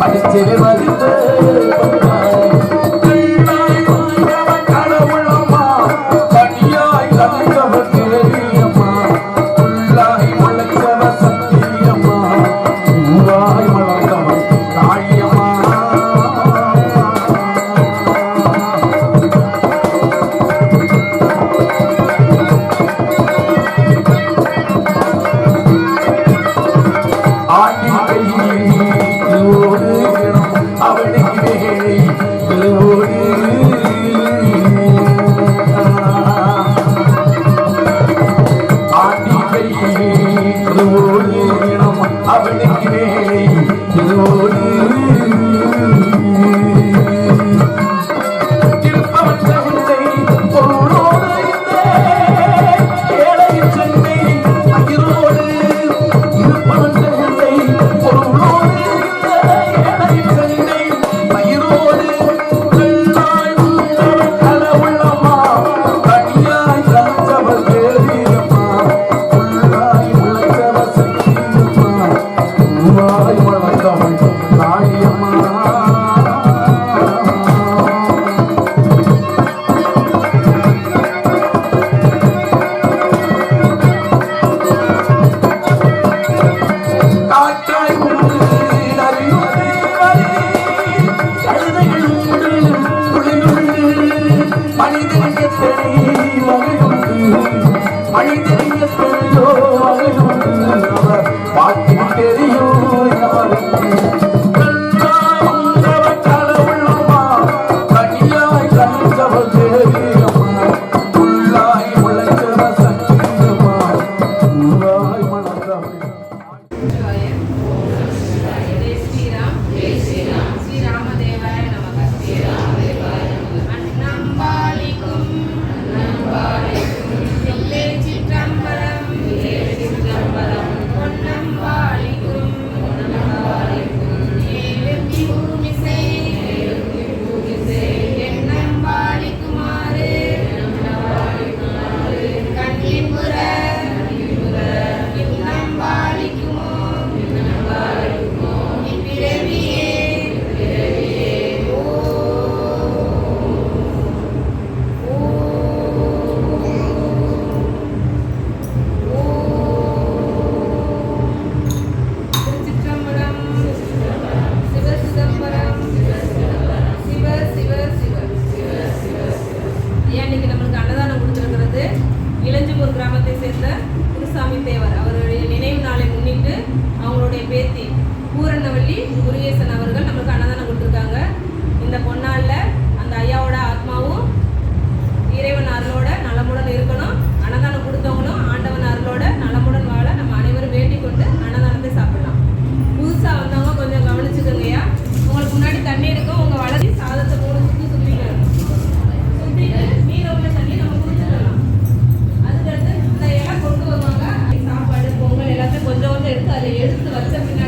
படிச்சிருவது I need to be a பூரணவள்ளி Murugesan அவர்கள் நம்மளுக்கு அன்னதானம் கொடுத்துருக்காங்க. இந்த பொன்னாளில் அந்த ஐயாவோட ஆத்மாவும் இறைவன் அருளோட நலமுடன் இருக்கணும். அன்னதானம் கொடுத்தவங்களும் ஆண்டவன் அருளோட நலமுடன் வாழ நம்ம அனைவரும் வேண்டிக் கொண்டு அன்னதானத்தை சாப்பிடலாம். புதுசாக வந்தவங்க கொஞ்சம் கவனிச்சுக்கோங்கய்யா. உங்களுக்கு முன்னாடி தண்ணி இருக்கும். உங்கள் வளர்ச்சி சாதத்தை போட சுற்றி சுற்றிக்கணும் சுற்றிட்டு மீத உள்ள தண்ணி நம்ம குடிச்சிடலாம். அதுக்கடுத்து இந்த இலை கொண்டு வருவாங்க. சாப்பாடு பொங்கல் எல்லாத்தையும் கொஞ்சம் கொஞ்சம் எடுத்து அதை எடுத்து வச்ச பின்னாடி